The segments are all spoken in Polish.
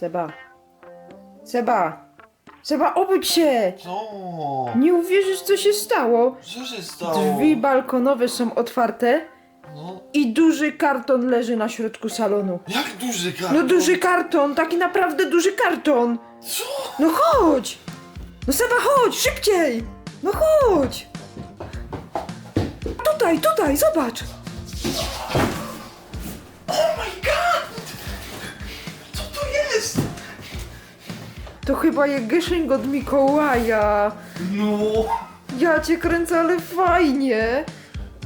Seba. Seba. Seba, obudź się! Co? Nie uwierzysz, co się stało. Co się stało? Drzwi balkonowe są otwarte No, i duży karton leży na środku salonu. jak duży karton? No duży karton, taki naprawdę duży karton. Co? No chodź! No Seba, chodź, szybciej! No chodź! Tutaj, tutaj, zobacz! To chyba je Gyszynk od Mikołaja. No, Ja cię kręcę, ale fajnie.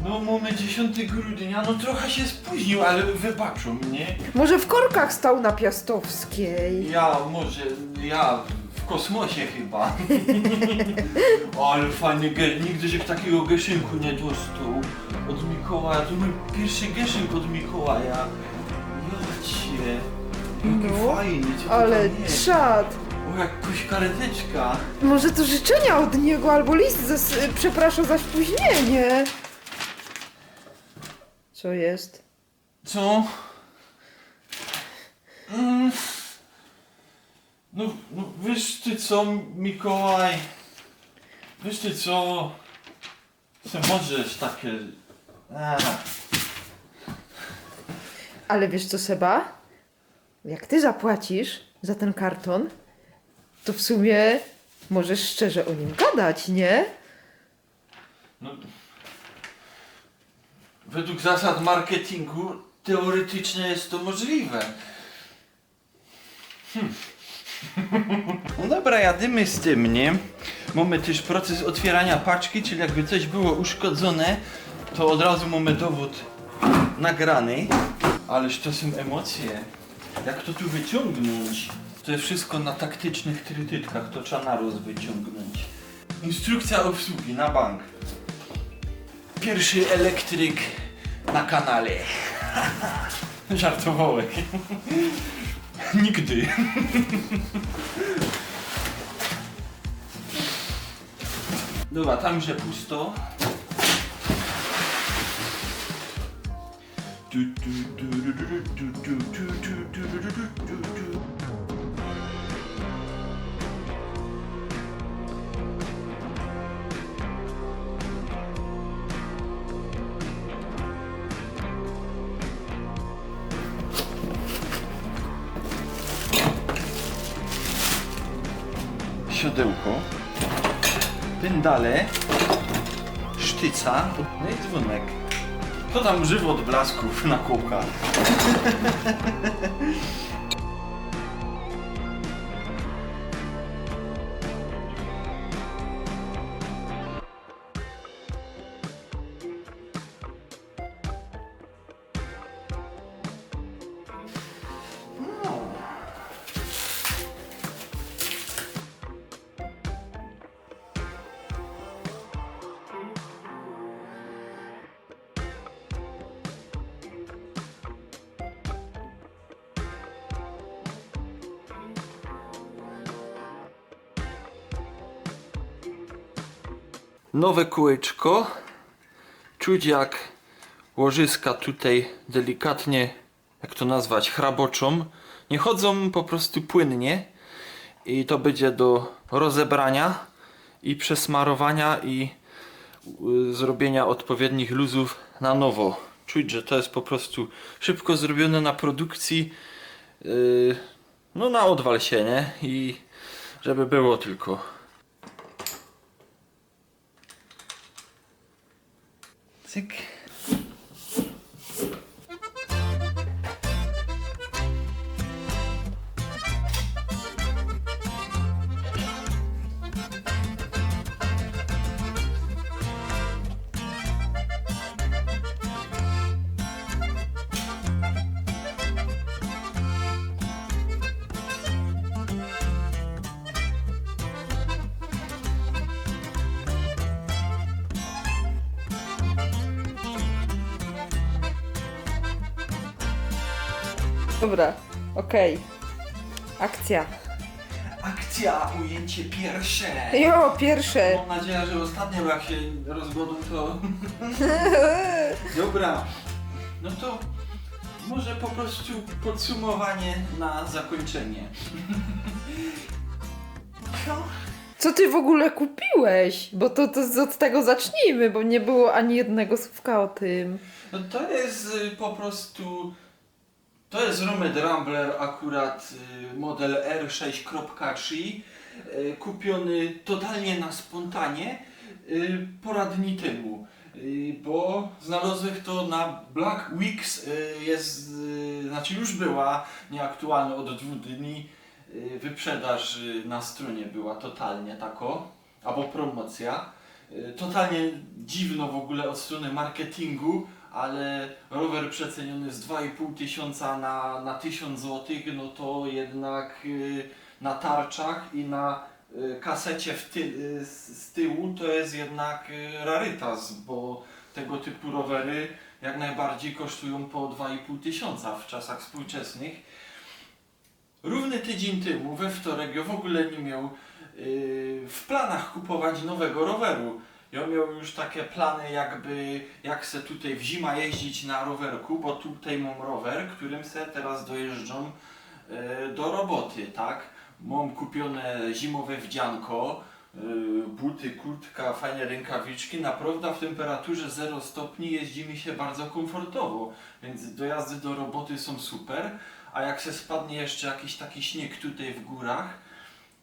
no mamy 10 grudnia, no trochę się spóźnił, ale wybaczą mnie. Może w korkach stał na Piastowskiej. Ja może, ja w kosmosie chyba. ale fajny ge, nigdy się takiego geszynku nie dostał od Mikołaja. To mój pierwszy geszynk od Mikołaja. Jocie, jaki No, fajny, co to Ale tam jest? czad. O, jakaś kareteczka. Może to życzenia od niego, albo list s- przepraszam za spóźnienie. Co jest? Co? Mm. No, no wiesz ty co, Mikołaj? Wiesz ty co? Ty możesz takie... A, Ale wiesz co, Seba? Jak ty zapłacisz za ten karton, to w sumie możesz szczerze o nim gadać, nie? no, według zasad marketingu teoretycznie jest to możliwe. Hmm. No dobra, jadymy z tym, nie? Mamy też proces otwierania paczki, czyli jakby coś było uszkodzone, to od razu mamy dowód nagrany. Ależ to są emocje. Jak to tu wyciągnąć? To jest wszystko na taktycznych trytytkach, to trzeba naroz wyciągnąć. Instrukcja obsługi na bank. Pierwszy elektryk na kanale. Żartowałek. Nigdy. Dobra, tam że pusto. Du, du, du, du, du, du, du, du, du, du, du, du, siodełko, pędale, sztyca, no i dzwonek. To tam używa odblasków na kółkach. Nowe kółeczko. Czuć jak łożyska tutaj delikatnie, jak to nazwać, chraboczą. Nie chodzą po prostu płynnie. I to będzie do rozebrania i przesmarowania i y, zrobienia odpowiednich luzów na nowo. Czuć, że to jest po prostu szybko zrobione na produkcji. Yy, no na odwal się, nie? I żeby było tylko. sick. Dobra, okej. Akcja. Akcja, ujęcie pierwsze. Jo, pierwsze. Mam nadzieję, że ostatnie, bo jak się rozgodą, to... Dobra. No to może po prostu podsumowanie na zakończenie. No, Co ty w ogóle kupiłeś? Bo to, to od tego zacznijmy, bo nie było ani jednego słówka o tym. no to jest y, po prostu... To jest Romed Rambler akurat y, model R6.3 y, kupiony totalnie na spontanie y, pora dni temu. Bo znalazłem to na Black Weeks, jest, znaczy już była nieaktualna od dwóch dni, wyprzedaż na stronie była totalnie tako, albo promocja. Totalnie dziwno w ogóle od strony marketingu, ale rower przeceniony z 2,5 tysiąca na, na 1000 zł, no to jednak y, na tarczach i na y, kasecie w ty, y, z, tyłu to jest jednak rarytas, bo tego typu rowery jak najbardziej kosztują po 2,5 tysiąca w czasach współczesnych. Równy tydzień temu, we wtorek, ja w ogóle nie miał w planach kupować nowego roweru. Ja miał już takie plany jakby, jak se tutaj w zima jeździć na rowerku, bo tutaj mam rower, którym se teraz dojeżdżam yy, do roboty, tak? Mam kupione zimowe wdzianko, yy, buty, kurtka, fajne rękawiczki. Naprawdę w temperaturze 0 stopni jeździ mi się bardzo komfortowo, więc dojazdy do roboty są super. A jak się spadnie jeszcze jakiś taki śnieg tutaj w górach,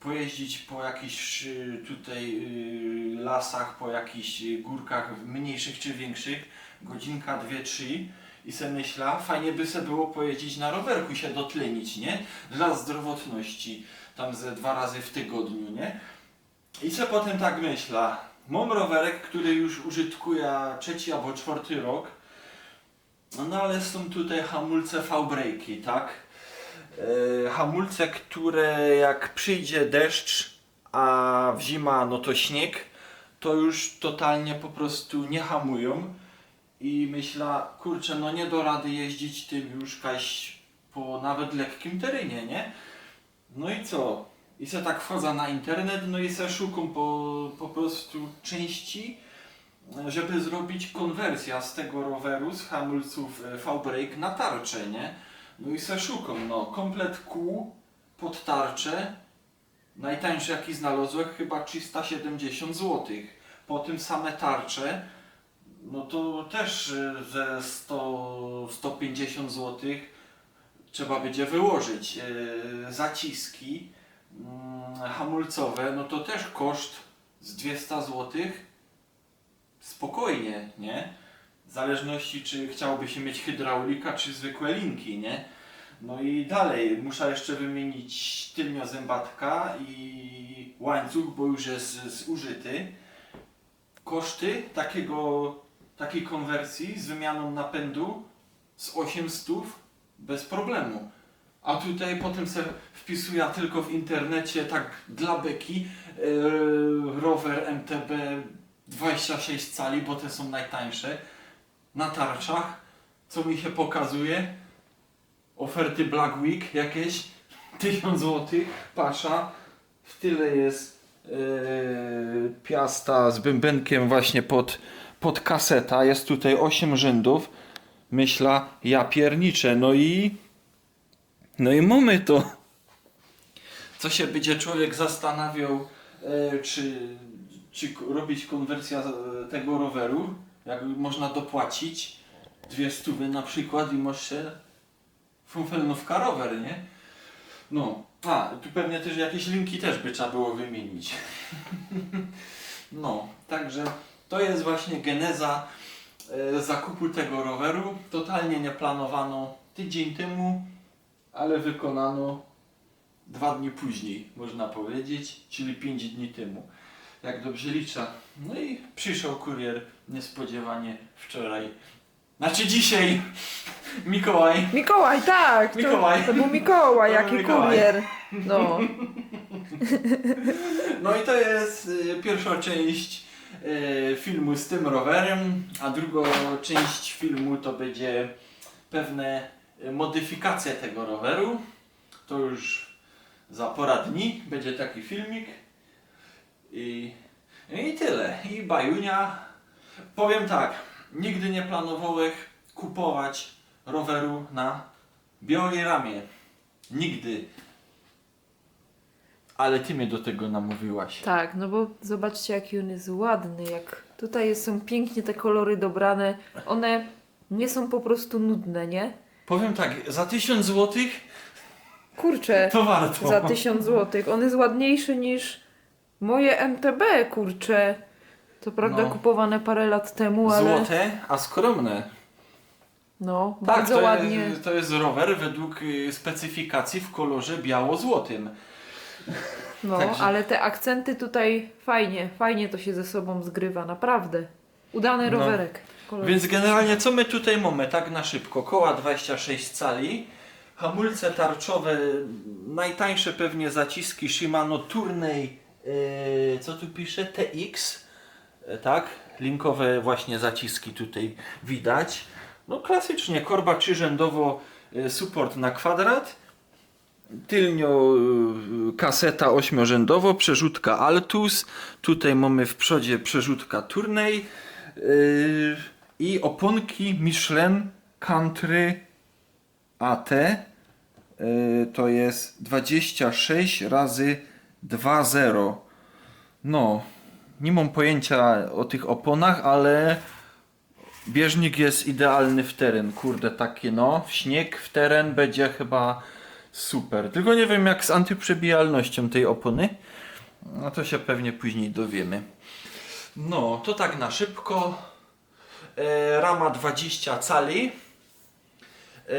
pojeździć po jakichś y, tutaj y, lasach, po jakichś y, górkach mniejszych czy większych, godzinka, dwie, trzy i se myśla, fajnie by se było pojeździć na rowerku, się dotlenić, nie? Dla zdrowotności, tam ze dwa razy w tygodniu, nie? I se potem tak myśla, mam rowerek, który już użytkuję trzeci albo czwarty rok, no ale są tutaj hamulce V-braki, tak? E, hamulce, które jak przyjdzie deszcz, a w zima no to śnieg, to już totalnie po prostu nie hamują. I myśla, kurczę, no nie do rady jeździć tym już kaś po nawet lekkim terenie, nie? No i co? I se tak wchodzę na internet, no i se szukam po, po prostu części, żeby zrobić konwersję z tego roweru, z hamulców e, V-brake na tarczę, nie? No i se szukam, no, komplet kół pod tarczę, najtańszy jaki znalazłem, chyba 370 zł. Potem same tarcze, no to też y, ze 100, 150 zł trzeba będzie wyłożyć. Yy, zaciski mm, hamulcowe, no to też koszt z 200 zł. Spokojnie, nie? W zależności czy chciałoby się mieć hydraulika, czy zwykłe linki, nie? No i dalej, muszę jeszcze wymienić tylnia zębatka i łańcuch, bo już jest zużyty. Koszty takiego, takiej konwersji z wymianą napędu z 800 bez problemu. A tutaj potem sobie wpisuję tylko w internecie tak dla beki yy, rower MTB 26 cali, bo te są najtańsze na tarczach. Co mi się pokazuje? Oferty Black Week jakieś 1000 zł. Pasza. W tyle jest yy, piasta z bębenkiem właśnie pod, pod kaseta. Jest tutaj 8 rzędów. Myśla, ja pierniczę. No i no i mamy to. Co się będzie człowiek zastanawiał, e, czy, czy robić konwersja e, tego roweru, jak można dopłacić dwie stówy na przykład i może funfelnówka rower, nie? No, a, tu pewnie też jakieś linki też by trzeba było wymienić. no, także to jest właśnie geneza e, zakupu tego roweru. Totalnie nie planowano tydzień temu, ale wykonano dwa dni później, można powiedzieć, czyli pięć dni temu. Jak dobrze liczę. No i przyszedł kurier niespodziewanie wczoraj. Znaczy dzisiaj! Mikołaj! Mikołaj, tak! To, Mikołaj. To był Mikołaj, To był jaki Mikołaj. kurier. No. No i to jest y, pierwsza część y, filmu z tym rowerem, a drugą część filmu to będzie pewne y, modyfikacje tego roweru. To już za pora dni będzie taki filmik. I, I tyle. I bajunia. Powiem tak, nigdy nie planowałem kupować roweru na białej ramie. Nigdy. Ale ty mnie do tego namówiłaś. Tak, no bo zobaczcie jaki on jest ładny, jak tutaj są pięknie te kolory dobrane, one nie są po prostu nudne, nie? Powiem tak, za 1000 złotych Kurczę, to warto. za 1000 złotych, on jest ładniejszy niż moje MTB, kurczę. To prawda No. kupowane parę lat temu, ale Złote, a skromne. no, Tak, bardzo to ładnie. Jest, to jest rower według y, specyfikacji w kolorze biało-złotym. No, Także- ale te akcenty tutaj fajnie, fajnie to się ze sobą zgrywa, naprawdę. Udany No. rowerek. Kolor- Więc generalnie co my tutaj mamy, tak na szybko? Koła 26 cali, hamulce tarczowe, najtańsze pewnie zaciski Shimano Tourney, yy, co tu pisze? TX, e, tak? Linkowe właśnie zaciski tutaj widać. No klasycznie, korba trzyrzędowo, e, support na kwadrat. Tylnio y, kaseta ośmiorzędowo, przerzutka Altus. Tutaj mamy w przodzie przerzutka Tourney. Yy, I oponki Michelin Country AT. To jest 26 razy 2,0. No, nie mam pojęcia o tych oponach, ale bieżnik jest idealny w teren. Kurde, takie no, śnieg, w teren będzie chyba super. Tylko nie wiem jak z antyprzebijalnością tej opony. No to się pewnie później dowiemy. No, to tak na szybko. E, rama 20 cali. E,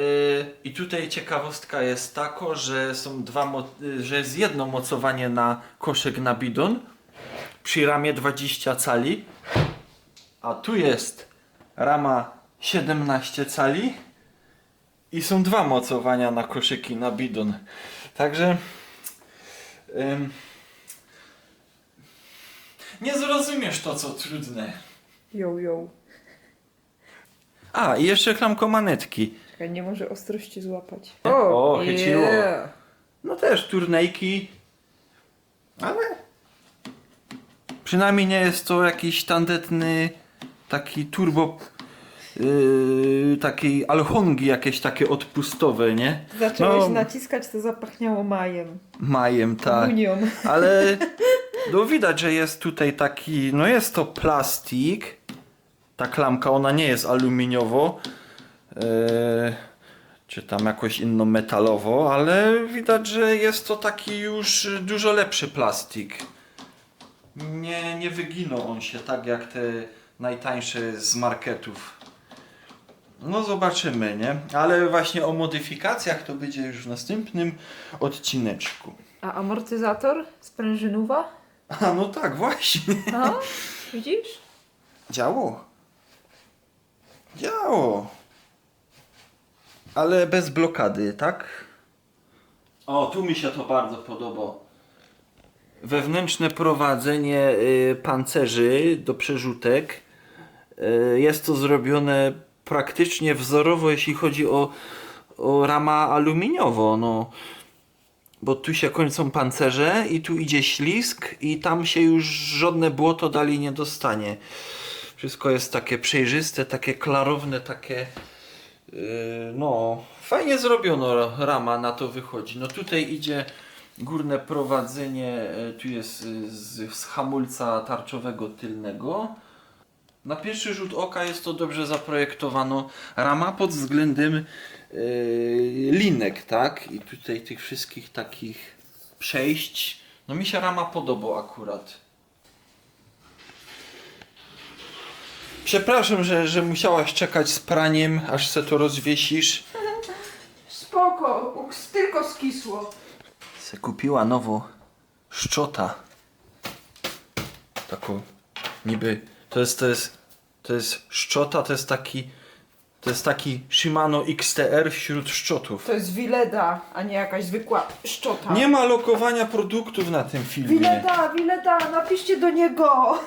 I tutaj ciekawostka jest taka, że są dwa, e, że jest jedno mocowanie na koszek na bidon przy ramie 20 cali. A tu jest rama 17 cali i są dwa mocowania na koszyki na bidon. Także em, nie zrozumiesz to, co trudne. Yo, yo. A, i jeszcze klamko manetki. Czekaj, nie może ostrości złapać. O, chyciło. yeah. No też turnejki, ale przynajmniej nie jest to jakiś tandetny taki turbo yy, takiej alchongi jakieś takie odpustowe, nie? Zacząłeś No. naciskać, to zapachniało majem. Majem, tak. Komunią. Ale no widać, że jest tutaj taki, no jest to plastik. Ta klamka, ona nie jest aluminiowo. E, czy tam jakoś inno metalowo, ale widać, że jest to taki już dużo lepszy plastik. Nie, nie wyginął on się tak jak te najtańsze z marketów. No zobaczymy, nie? Ale właśnie o modyfikacjach to będzie już w następnym odcineczku. A amortyzator? Sprężynowa? A no tak, właśnie. A? Widzisz? Działo. Działo. Ale bez blokady, tak? O, tu mi się to bardzo podoba. Wewnętrzne prowadzenie y, pancerzy do przerzutek. Y, jest to zrobione praktycznie wzorowo, jeśli chodzi o, o rama aluminiowo. No, bo tu się kończą pancerze i tu idzie ślisk i tam się już żadne błoto dali nie dostanie. Wszystko jest takie przejrzyste, takie klarowne, takie no fajnie zrobiono ra- rama na to wychodzi. No tutaj idzie górne prowadzenie, yy, tu jest yy, z, z hamulca tarczowego tylnego. Na pierwszy rzut oka jest to dobrze zaprojektowano rama pod względem yy, linek, tak? I tutaj tych wszystkich takich przejść. No mi się rama podoba akurat. Przepraszam, że, że musiałaś czekać z praniem, aż se to rozwiesisz. Spoko, tylko skisło. Se kupiła nowo szczota. Taką niby to jest to jest to jest szczota, to jest taki to jest taki Shimano XTR wśród szczotów. To jest Wileda, a nie jakaś zwykła szczota. Nie ma lokowania produktów na tym filmie. Wileda, Wileda, napiszcie do niego.